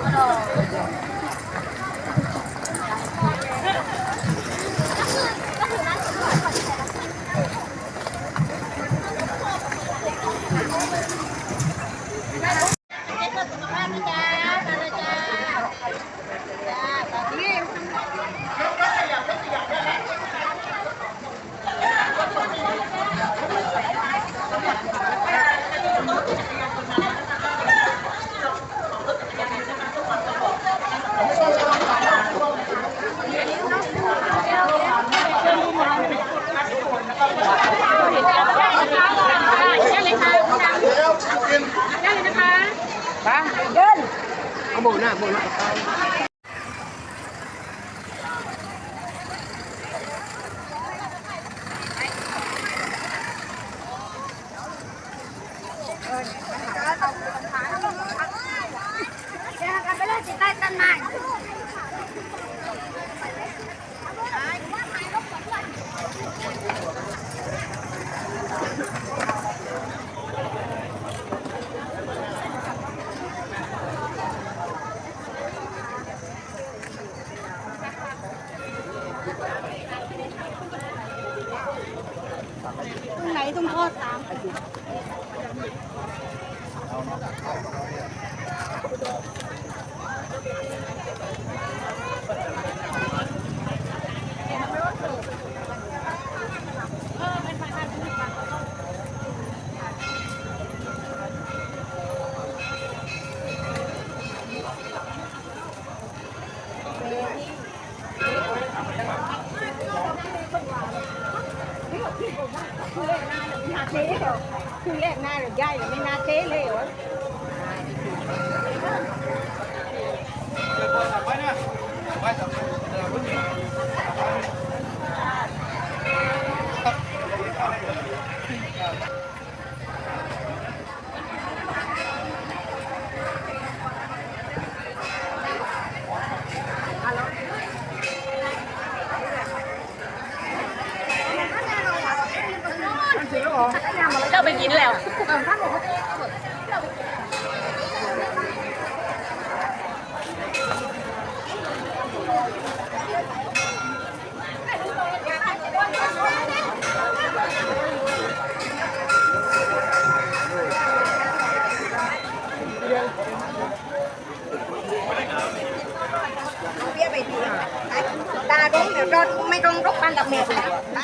Hello. có bồn à bồn lại บี้ยไปทีตาดีเดี๋ยวรถไม่ต้องรบกันดับเมตรไป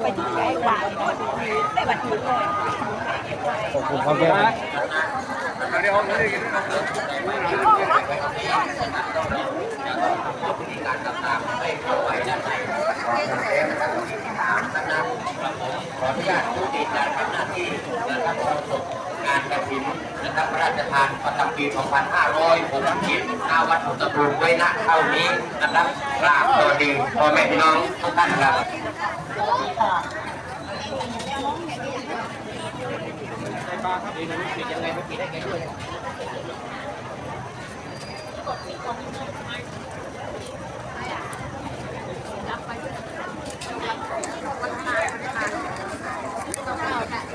ไปที่ไหนกว่าได้บัตรคิวเลย ขอบคุณครับแม่ขออนุญาตผู้ติดการทำหน้าที่นะครับเราส่งงานกระถิ่นนะครับพระราชทานประจำปี 2560นาวัดพุทธภูมิไว้ณเท่านี้นะครับกราบสวัสดีพ่อแม่พี่น้องทุกท่านครับ ไม่แล้วไม่แล้วแขนไหนแขนไหนเอารถแขนรถแขนที่ตรงนู้นเฮ้ยทำไมร้อยยางเอาหมดแล้วซ้อนก็มีอยู่แล้วไม่ต้องมานั่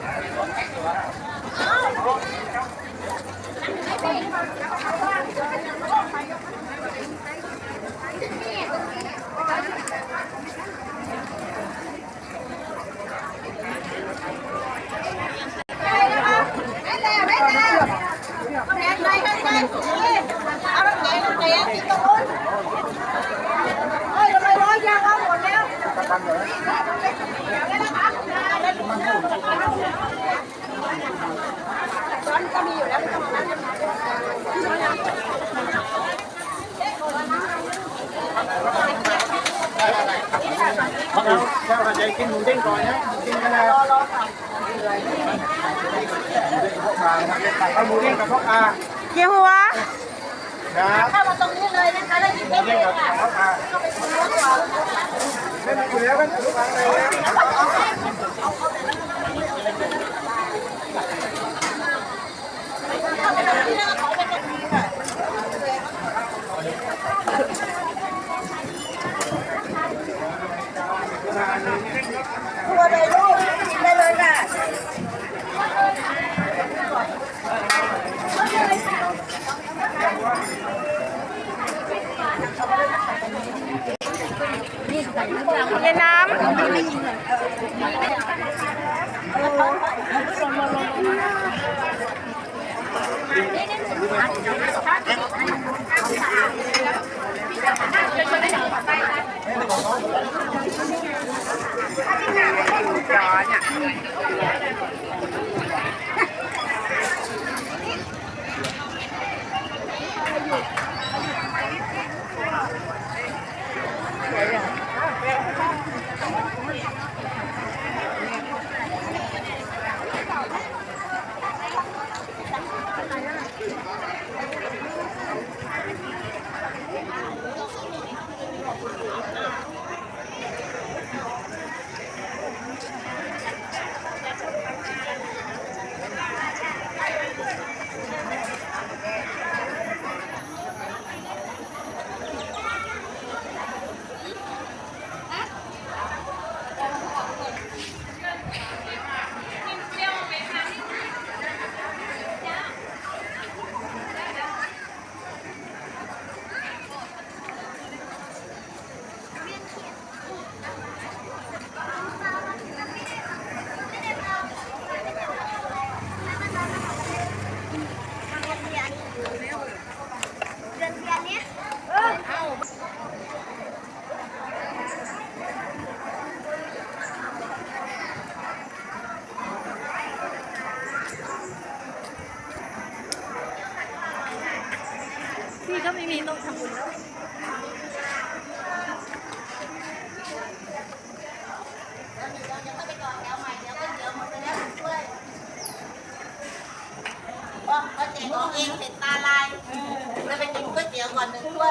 ง แค่ว่าใจกินหมูเด้งก่อนนะกินกันแล้วเอาหมูเด้งกับพ่ออาเกี่ยวหัวครับเข้ามาตรงนี้เลยนะคะแล้วหยิบได้เลเด้งยกับค่ะพ่ออาเข้าไปซื้อรถก่อนเล่นอยู่แล้วกันทุกครั้งเลย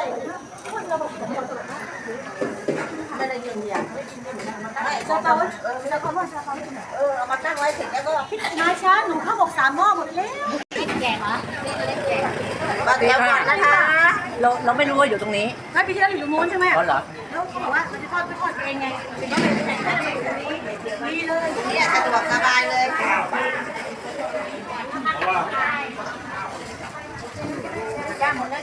เลยไปกินก๋วยเตี๋ยวก่อนหนึ่งถ้วยไม่ได้ยืนยันไม่กินไม่ได้มันได้ซาเปาเออซาเปาซาเปาเออเอามาตั้งไว้เสร็จแล้วก็มาช้าหนูเข้าบอกสามหม้อหมดแล้วแก่เหรอเล็กแก่มาเดี๋ยวก่อนนะคะเราเราไม่รู้ว่าอยู่ตรงนี้ถ้าปีที่แล้วอยู่ตรงนู้นใช่ไหมอ๋อเหรอแล้วเขาบอกว่ามันจะทอดไปทอดเองไงถึงก็เลยแต่งหน้าเลยดีเลยเนี่ยสะดวกสบายเลยย่างหมดเลย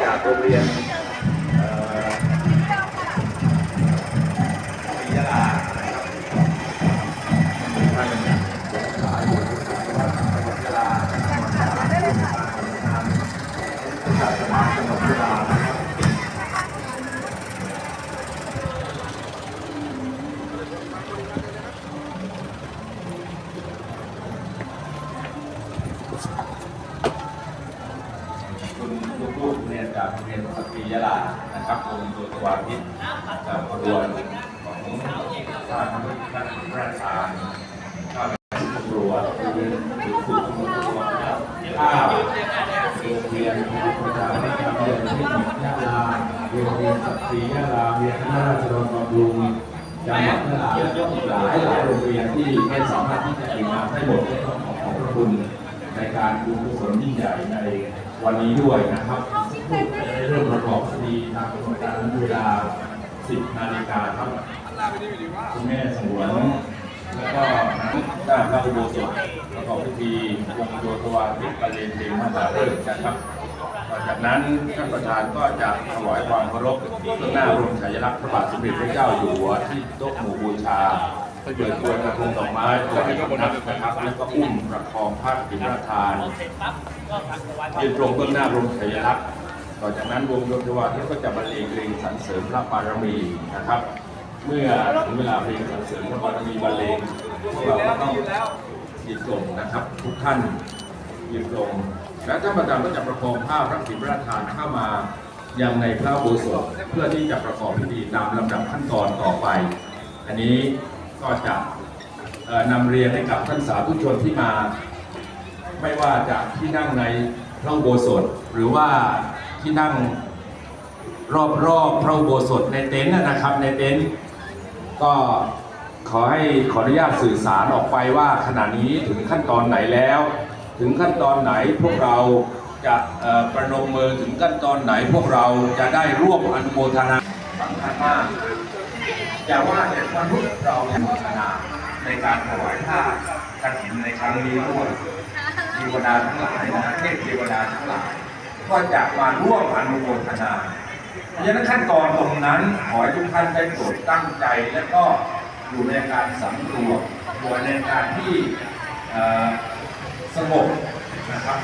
จากโรงเรียน ยนสตรียะลานะครับวงดุจวาทิตจากขบวนของท่างนักราชการข้าพสู่ชุมชนข้าวโรงเรียนประชาธิปไตยเทคนิคยะลาโรงเรียนสตรียะลาเรียนคณะราษฎรบำรุงจังหวัดยะลาหลายหลายโรงเรียนที่ไม่สามารถที่จะเอ่ยนามได้หมดก็ต้องขอขอบพระคุณในการบุญกุศลยิ่งใหญ่ในวันนี้ด้วยนะครับ ริ่มประกอบพิธีทางกรมการเวลา 10 นาฬิกาครับคุณแม่สงวน แล้วก็หน้าพระอุโบสถประกอบพิธีวงโยธวาทิตบรรเลงเพลงมหาฤกษ์นะครับต่อจากนั้นท่านประธานก็จะถวายความเคารพเบื้องหน้ารมฉายลักษณ์พระบาทสมเด็จพระเจ้าอยู่หัวที่โต๊ะหมู่บูชาเพื่อเปิดตัวกระทงดอกไม้ถวายพระนะครับแล้วก็อุ้มประคองพระถินราทานยืนตรงเบื้องหน้ารมฉายลักษณ์ ต่อจากนั้นวงโยธวาทิตก็จะบรรเลงเพลงสรรเสริญพระบารมีนะครับ เมื่อถึงเวลาเพลงสรรเสริญพระบารมีบรรเลงพวกเราก็ต้องยืนตรงนะครับ ทุกท่านยืนตรงและท่านประธานก็จะประคองผ้าพระถินพระราชทานเข้ามายังในพระโบสถเพื่อที่จะประกอบพิธีตามลำดับขั้นตอนต่อไป อันนี้ก็จะนำเรียนให้กับท่านสาธุชนที่มา ไม่ว่าจะที่นั่งในพระโบสถหรือว่า ที่นั่งรอบๆพระอุโบสถในเต็นท์นะครับในเต็นท์ก็ขอให้ขออนุญาตสื่อสารออกไปว่าขณะนี้ถึงขั้นตอนไหนแล้ว ถึงขั้นตอนไหนพวกเราจะประนมมือถึงขั้นตอนไหนพวกเราจะได้ร่วมอนุโมทนาสำคัญมากอย่าว่าแต่มนุษย์เราอนุโมทนาในการถวายผ้ากฐินในครั้งนี้ด้วยเทวดาทั้งหลายนะเทพเทวดาทั้งหลาย ก็จะมาร่วมอนุโมทนาเพราะฉะนั้นขั้นตอนตรงนั้นขอให้ทุกท่านได้โปรดตั้งใจ และก็อยู่ในการสำรวจอยู่ในการที่สงบนะครับ